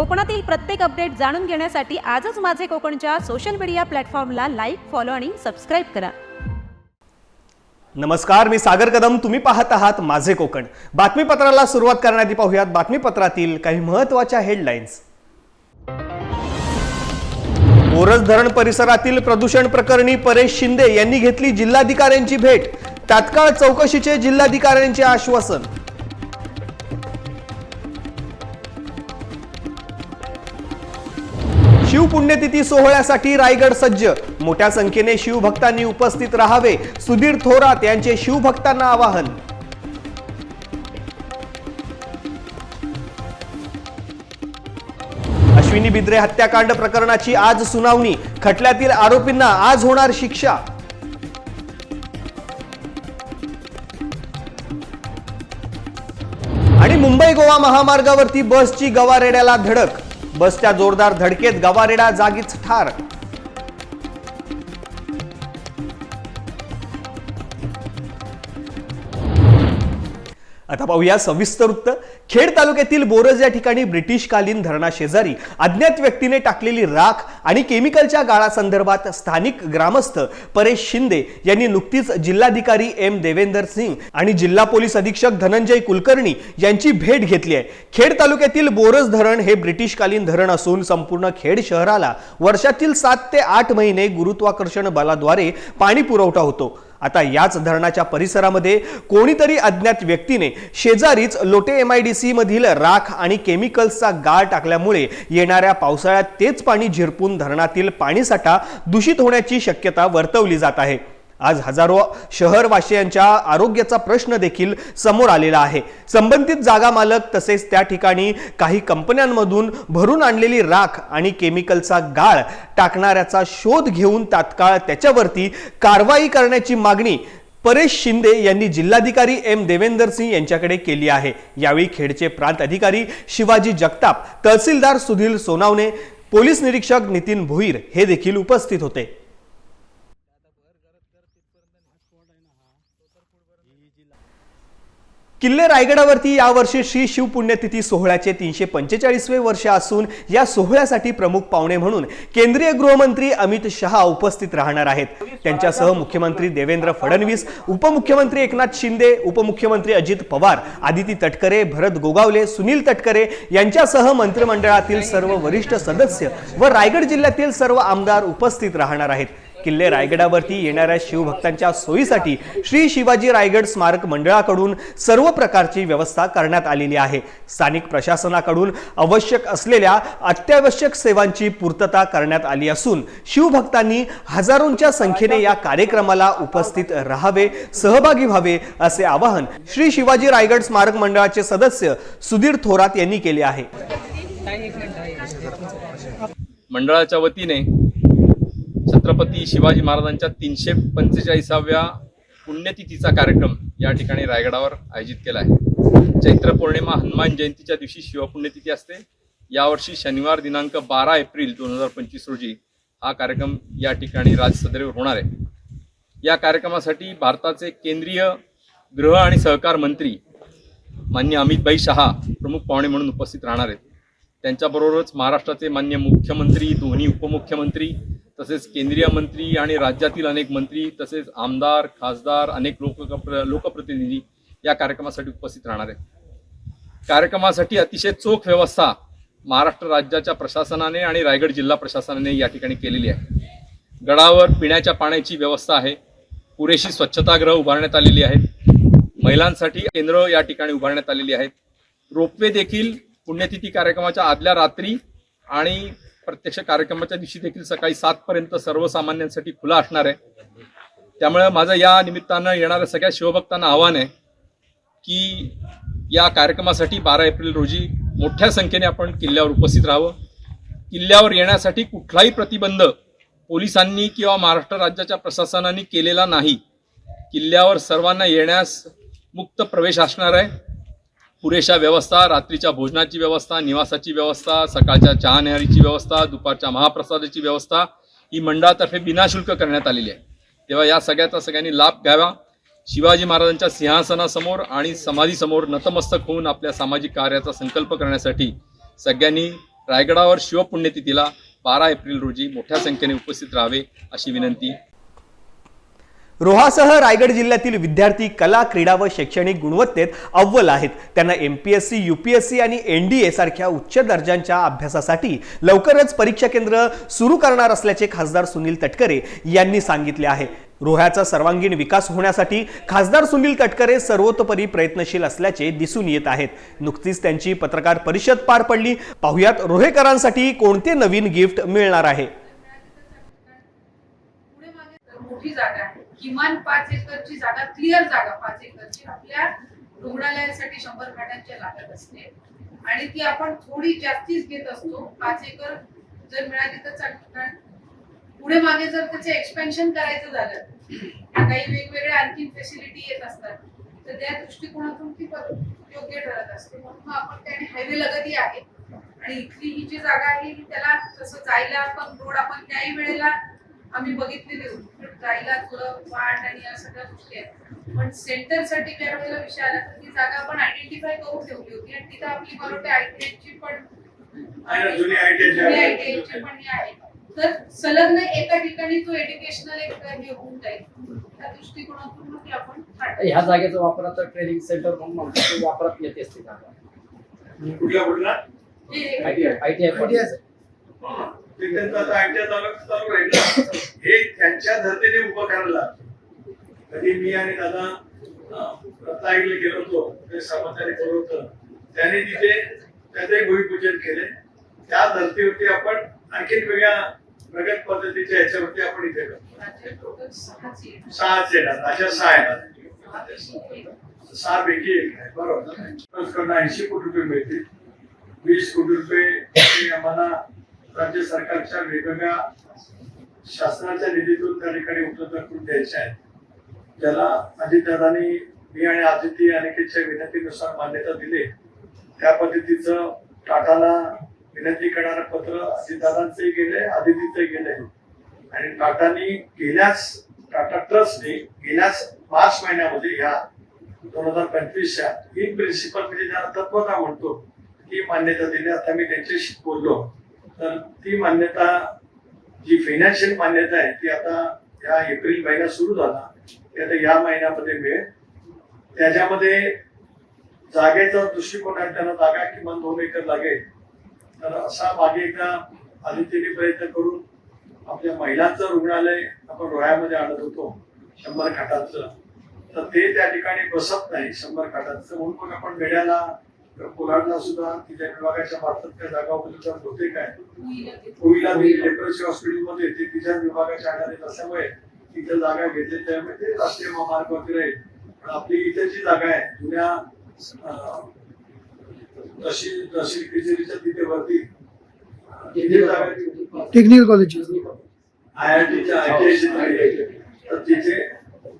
कोकणातील प्रत्येक अपडेट जाणून घेण्यासाठी आजच माझे कोकणच्या सोशल मीडिया प्लॅटफॉर्मला लाईक फॉलो आणि सबस्क्राईब करा. नमस्कार मी सागर कदम. तुम्ही पाहत आहात माझे कोकण. बातमीपत्राला सुरुवात करण्याआधी पाहूयात बातमीपत्रातील काही महत्त्वाच्या हेडलाईन्स ओरस धरण परिसरातील प्रदूषण प्रकरणी परेश शिंदे यांनी घेतली जिल्हाधिकाऱ्यांची भेट. तात्काळ चौकशीचे जिल्हाधिकाऱ्यांचे आश्वासन. शिवपुण्यतिथी सोहळ्यासाठी रायगड सज्ज. मोठ्या संख्येने शिवभक्तांनी उपस्थित राहावे सुधीर थोरात यांचे शिवभक्तांना आवाहन. अश्विनी बिद्रे हत्याकांड प्रकरणाची आज सुनावणी. खटल्यातील आरोपींना आज होणार शिक्षा. आणि मुंबई गोवा महामार्गावरती बसची गवारेड्याला धडक. बसच्या जोरदार धडकेत गवारेडा जागीच ठार. आता पाहूया सविस्तर वृत्त. खेड तालुक्यातील बोरज या ठिकाणी ब्रिटिशकालीन धरणा शेजारी अज्ञात व्यक्तीने टाकलेली राख आणि केमिकलच्या गाळासंदर्भात स्थानिक ग्रामस्थ परेश शिंदे यांनी नुकतीच जिल्हाधिकारी एम देवेंदर सिंग आणि जिल्हा पोलीस अधीक्षक धनंजय कुलकर्णी यांची भेट घेतली आहे. खेड तालुक्यातील बोरस धरण हे ब्रिटिशकालीन धरण असून संपूर्ण खेड शहराला वर्षातील सात ते आठ महिने गुरुत्वाकर्षण बलाद्वारे पाणी पुरवठा होतो. आता याच धरणाच्या परिसरामध्ये कोणीतरी अज्ञात व्यक्तीने शेजारीच Lote M I D C मधील राख आणि केमिकल्सचा गाळ टाकल्यामुळे येणाऱ्या पावसाळ्यात तेच पाणी झिरपून धरणातील पाणीसाठा दूषित होण्याची शक्यता वर्तवली जात आहे. आज हजारो शहरवासियांच्या आरोग्याचा प्रश्न देखील समोर आलेला आहे. संबंधित जागा मालक तसेच त्या ठिकाणी काही कंपन्यांमधून भरून आणलेली राख आणि केमिकलचा गाळ टाकणाऱ्याचा शोध घेऊन तात्काळ त्याच्यावरती कारवाई करण्याची मागणी परेश शिंदे यांनी जिल्हाधिकारी एम देवेंदर सिंह यांच्याकडे केली आहे. यावेळी खेडचे प्रांत अधिकारी शिवाजी जगताप तहसीलदार सुधीर सोनावणे पोलीस निरीक्षक नितीन भोईर हे देखील उपस्थित होते. किल्ले रायगडावरती यावर्षी श्री शिवपुण्यतिथी सोहळ्याचे तीनशे पंचेचाळीसवे वर्ष असून या सोहळ्यासाठी प्रमुख पाहुणे म्हणून केंद्रीय गृहमंत्री अमित शहा उपस्थित राहणार आहेत. त्यांच्यासह मुख्यमंत्री देवेंद्र फडणवीस उपमुख्यमंत्री एकनाथ शिंदे उपमुख्यमंत्री अजित पवार आदिती तटकरे भरत गोगावले सुनील तटकरे यांच्यासह मंत्रिमंडळातील सर्व वरिष्ठ सदस्य व रायगड जिल्ह्यातील सर्व आमदार उपस्थित राहणार आहेत. किल्ले रायगडावरती येणाऱ्या शिवभक्तांच्या सोयीसाठी श्री शिवाजी रायगड स्मारक मंडळाकडून सर्व प्रकारची व्यवस्था करण्यात आलेली आहे. स्थानिक प्रशासनाकडून आवश्यक असलेल्या अत्यावश्यक सेवांची पूर्तता करण्यात आली असून शिवभक्तांनी हजारोंच्या संख्येने या कार्यक्रमाला उपस्थित राहावे सहभागी व्हावे असे आवाहन श्री शिवाजी रायगड स्मारक मंडळाचे सदस्य सुधीर थोरात यांनी केले आहे. मंडळाच्या वतीने छत्रपती शिवाजी महाराजांच्या तीनशे पंचेचाळीसाव्या पुण्यतिथीचा कार्यक्रम या ठिकाणी रायगडावर आयोजित केला आहे. चैत्र पौर्णिमा हनुमान जयंतीच्या दिवशी शिवपुण्यतिथी असते. यावर्षी शनिवार दिनांक बारा एप्रिल दोन हजार पंचवीस रोजी हा कार्यक्रम या ठिकाणी राजसदरेवर होणार आहे. या कार्यक्रमासाठी भारताचे केंद्रीय गृह आणि सहकार मंत्री मान्य अमितभाई शहा प्रमुख पाहुणे म्हणून उपस्थित राहणार आहेत. त्यांच्याबरोबरच महाराष्ट्राचे मान्य मुख्यमंत्री दोन्ही उपमुख्यमंत्री तसेच केंद्रीय मंत्री आणि राज्यातील अनेक मंत्री तसेच आमदार खासदार अनेक लोक लोकप्रतिनिधी या कार्यक्रमासाठी उपस्थित राहणार आहेत. कार्यक्रमासाठी अतिशय चोख व्यवस्था महाराष्ट्र राज्याच्या प्रशासनाने आणि रायगड जिल्हा प्रशासनाने या ठिकाणी केलेली आहे. गडावर पिण्याच्या पाण्याची व्यवस्था आहे. पुरेशी स्वच्छतागृह उभारण्यात आलेली आहेत. महिलांसाठी केंद्र या ठिकाणी उभारण्यात आलेली आहेत. रोपवे देखील पुण्यतिथी कार्यक्रमाच्या आदल्या रात्री आणि प्रत्यक्ष कार्यक्रमाच्या दिवशी देखील सकाळी सात पर्यंत सर्वसामान्यांसाठी खुला असणार आहे. त्यामुळे माझं या निमित्तानं येणाऱ्या सगळ्या शिवभक्तांना आव्हान आहे की या कार्यक्रमासाठी बारा एप्रिल रोजी मोठ्या संख्येने आपण किल्ल्यावर उपस्थित राहावं. किल्ल्यावर येण्यासाठी कुठलाही प्रतिबंध पोलिसांनी किंवा महाराष्ट्र राज्याच्या प्रशासनाने केलेला नाही. किल्ल्यावर सर्वांना येण्यास मुक्त प्रवेश असणार आहे. पुरेशा व्यवस्था रात्रीच्या भोजनाची व्यवस्था निवासाची व्यवस्था सकाळच्या चहा व्यवस्था दुपारच्या महाप्रसादाची व्यवस्था ही मंडळातर्फे बिनाशुल्क करण्यात आलेली आहे. तेव्हा या सगळ्याचा सगळ्यांनी लाभ घ्यावा. शिवाजी महाराजांच्या सिंहासनासमोर आणि समाधीसमोर नतमस्तक होऊन आपल्या सामाजिक कार्याचा संकल्प करण्यासाठी सगळ्यांनी रायगडावर शिवपुण्यतिथीला बारा एप्रिल रोजी मोठ्या संख्येने उपस्थित राहावे अशी विनंती रोहासह रायगड जिल्ह्यातील विद्यार्थी कला क्रीडा व शैक्षणिक गुणवत्तेत अव्वल आहेत. त्यांना M P S C U P S C आणि एन डी ए सारख्या उच्च दर्जांच्या अभ्यासासाठी लवकरच परीक्षा केंद्र सुरू करणार असल्याचे खासदार सुनील तटकरे यांनी सांगितले आहे. रोह्याचा सर्वांगीण विकास होण्यासाठी खासदार सुनील तटकरे सर्वतोपरी प्रयत्नशील असल्याचे दिसून येत आहेत. नुकतीच त्यांची पत्रकार परिषद पार पडली. पाहुयात रोहेकरांसाठी कोणते नवीन गिफ्ट मिळणार आहे? किमान पाच एकरची जागा क्लिअर जागा पाच एकरची आपल्या रुग्णालयासाठी शंभर खाटांच्या लागत असते. आणि ती आपण थोडी जास्तीच घेत असतो. पाच एकर जर मिळाली तर कारण पुढे मागे जर त्याचे एक्सपेन्शन करायचं झालं काही वेगवेगळ्या आणखी फॅसिलिटी येत असतात. तर त्या दृष्टिकोनातून ती योग्य ठरत असते. म्हणून मग आपण त्याने हायवे लगतही आहे. आणि इथली ही जी जागा आहे ही त्याला तसं जायला पण रोड आपण त्याही वेळेला आम्ही बघितलेले जायला थोडं वाट आणि या सगळ्या गोष्टी आहेत पण सेंटरसाठी ज्या वेळेला विषय आला तर ती जागा आपण आयडेंटिफाय करून ठेवली होती आणि तिथं आपली मला वाटते ITI ची पण आहे ना, जुनी ITI ची आहे. जुनी ITI ची पण हे आहे तर संलग्न एका ठिकाणी तो एज्युकेशनल एक हे होऊन जाईल त्या दृष्टिकोनातून मग ते आपण. ह्या जागेचा वापर आता ट्रेनिंग सेंटर म्हणून म्हणतो वापरात येते असते जागा कुठला कुठला आयटीआय आयटीआय. ते त्यांचं चालू चालू राहील. हे त्यांच्या धर्तीने उभं करायला लागतं. कधी मी आणि दादा रत्नागिरीला गेलो होतो ते सामंताने बोलवलं होतं. त्याने तिथे त्याचे भूमिपूजन केले. त्या धर्तीवरती आपण आणखीन वेगळ्या वेगळ्या पद्धतीच्या ह्याच्यावरती आपण इथे करतो. सहाच येणार. अशा सहा येणार. सहा पैकी एक आहे. बरोबर. ऐंशी कोटी रुपये मिळतील. वीस कोटी रुपये आम्हाला राज्य सरकारच्या वेगवेगळ्या शासनाच्या निधीतून त्या ठिकाणी उपलब्ध करून द्यायचे आहेत. ज्याला अजितदादांनी मी आणि आदिती अनिकेतच्या विनंतीनुसार मान्यता दिली. त्या पद्धतीचं टाटाला विनंती करणारं पत्र अजितदादांचंही गेले आदितीचंही गेले आणि टाटानी गेल्याच टाटा ट्रस्टने गेल्याच मार्च महिन्यामध्ये ह्या दोन हजार पंचवीसच्या इन प्रिन्सिपल म्हणजे ज्याला तत्वता म्हणतो ही मान्यता दिली. आता मी त्यांच्याशी बोललो. तर ती मान्यता जी फायनान्शियल मान्यता आहे ती आता या एप्रिल महिना सुरू झाला. ती आता या महिन्यामध्ये मिळेल. त्याच्यामध्ये जागेचा दृष्टिकोन आहे त्यांना जागा किमान दोन एकर लागेल. तर असा मागे एकदा आदित्यने प्रयत्न करून आपल्या महिलांचं रुग्णालय आपण रोह्यामध्ये आणत होतो शंभर खाटांचं. तर ते त्या ठिकाणी बसत नाही शंभर खाटांचं. म्हणून मग आपण मेड्याला कोलाडला सुद्धा तिच्या विभागाच्या मार्फत त्या जागा उपलब्ध होते काय? कोविला लेप्रोसी हॉस्पिटलमध्ये ते तिच्याच विभागाच्या आधारित असल्यामुळे तिथे जागा घेतली त्यामुळे ते राष्ट्रीय महामार्गावरती राहील. पण आपली इथे जी जागा आहे जुन्या तहसील तहसील कचेरीच्या तिथे वरती. Technical college. आय आय टीच्या आय तर तिथे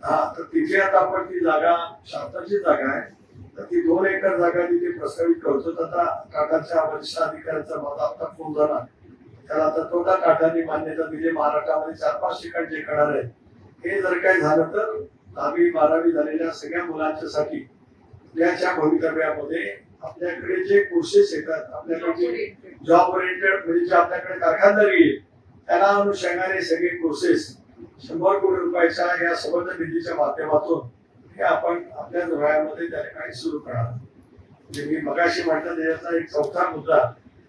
हा तर तिथे आता आपण ती जागा शासनाची जागा आहे. तर ती दोन एकर जागा तिथे प्रस्तावित करतो. आता काकांच्या वरिष्ठ अधिकाऱ्यांचा माझा आता फोन झाला. त्याला आता तो का मान्यता दिली. महाराष्ट्रामध्ये चार पाच ठिकाण जे करणार आहे हे जर काय झालं तर दहावी बारावी झालेल्या सगळ्या मुलांच्यासाठी त्याच्या भवितव्यामध्ये आपल्याकडे जे कोर्सेस येतात आपल्याकडे जॉब ओरिएंटेड म्हणजे जे आपल्याकडे कारखानदारी त्याला अनुषंगाने सगळे कोर्सेस शंभर कोटी रुपयाच्या या संबंध निधीच्या माध्यमातून हे आपण आपल्या डोळ्यामध्ये त्या ठिकाणी सुरू करणार. म्हणजे मी मगाशी म्हटलं त्याच्याचा एक चौथा मुद्दा.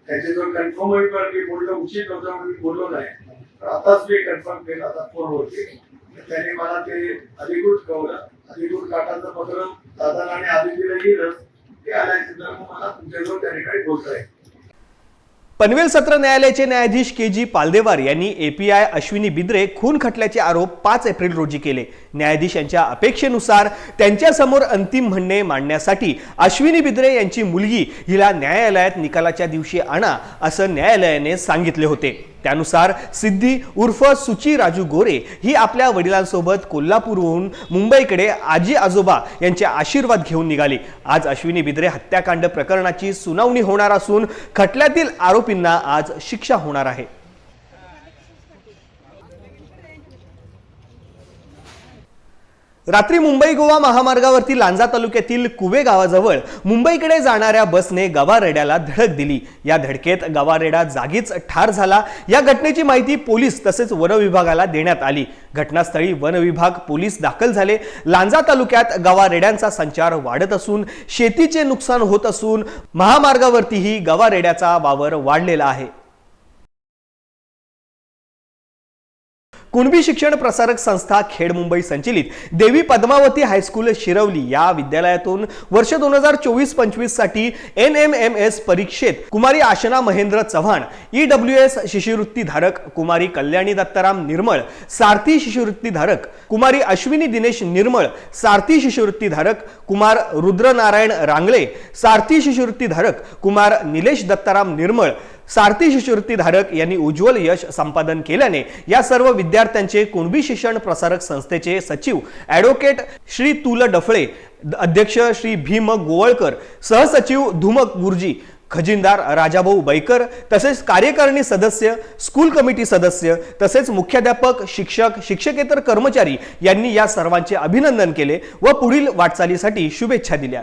त्याचे जो कन्फर्म होईपर्यंत मी बोललो उचित होतं म्हणून मी बोललो नाही. तर आताच मी कन्फर्म केलं आता फोनवरती तर त्याने मला ते अधिकृत कळवलं. अधिकृत काटाचं पत्र दादाला आणि आदितीला लिहिलं ते आल्यानंतर मला तुमच्याजवळ त्या ठिकाणी बोलता येईल पनवेल सत्र न्यायालयाचे न्यायाधीश के जी पालदेवार यांनी एपीआय अश्विनी बिद्रे खून खटल्याचे आरोप पाच एप्रिल रोजी केले. न्यायाधीश यांच्या अपेक्षेनुसार त्यांच्यासमोर अंतिम म्हणणे मांडण्यासाठी अश्विनी बिद्रे यांची मुलगी हिला न्यायालयात निकालाच्या दिवशी आणा असं न्यायालयाने सांगितले होते. त्यानुसार सिद्धी उर्फ सुची राजू गोरे ही आपल्या वडिलांसोबत कोल्हापूरहून मुंबईकडे आजी आजोबा यांचे आशीर्वाद घेऊन निघाली. आज अश्विनी बिद्रे हत्याकांड प्रकरणाची सुनावणी होणार असून खटल्यातील आरोपींना आज शिक्षा होणार आहे. रात्री मुंबई गोवा महामार्गावरती लांजा तालुक्यातील कुवे गावाजवळ मुंबईकडे जाणाऱ्या बसने गवारेड्याला धडक दिली. या धडकेत गवारेडा जागीच ठार झाला. या घटनेची माहिती पोलीस तसेच वनविभागाला देण्यात आली. घटनास्थळी वनविभाग पोलीस दाखल झाले. लांजा तालुक्यात गवारेड्यांचा संचार वाढत असून शेतीचे नुकसान होत असून महामार्गावरतीही गवारेड्याचा वावर वाढलेला आहे. कुणबी शिक्षण प्रसारक संस्था खेड मुंबई संचलित देवी पद्मावती हायस्कूल शिरवली या विद्यालयातून वर्ष दोन हजार चोवीस पंचवीससाठी एन एम एम एस परीक्षेत कुमारी Aashna Mahendra Chavan E W S शिष्यवृत्ती धारक कुमारी कल्याणी दत्ताराम निर्मळ सारथी शिष्यवृत्तीधारक कुमारी अश्विनी दिनेश निर्मळ सारथी शिष्यवृत्तीधारक कुमार रुद्रनारायण रांगळे सारथी शिष्यवृत्तीधारक कुमार निलेश दत्ताराम निर्मळ सारथी शिष्यवृत्ती धारक यांनी उज्ज्वल यश संपादन केल्याने या सर्व विद्यार्थ्यांचे कुणबी शिक्षण प्रसारक संस्थेचे सचिव ॲडव्होकेट श्री तुल डफळे अध्यक्ष श्री भीम गोवळकर सहसचिव धुमक गुरुजी खजिनदार राजाभाऊ बैकर तसेच कार्यकारिणी सदस्य स्कूल कमिटी सदस्य तसेच मुख्याध्यापक शिक्षक शिक्षकेतर कर्मचारी यांनी या सर्वांचे अभिनंदन केले व पुढील वाटचालीसाठी शुभेच्छा दिल्या.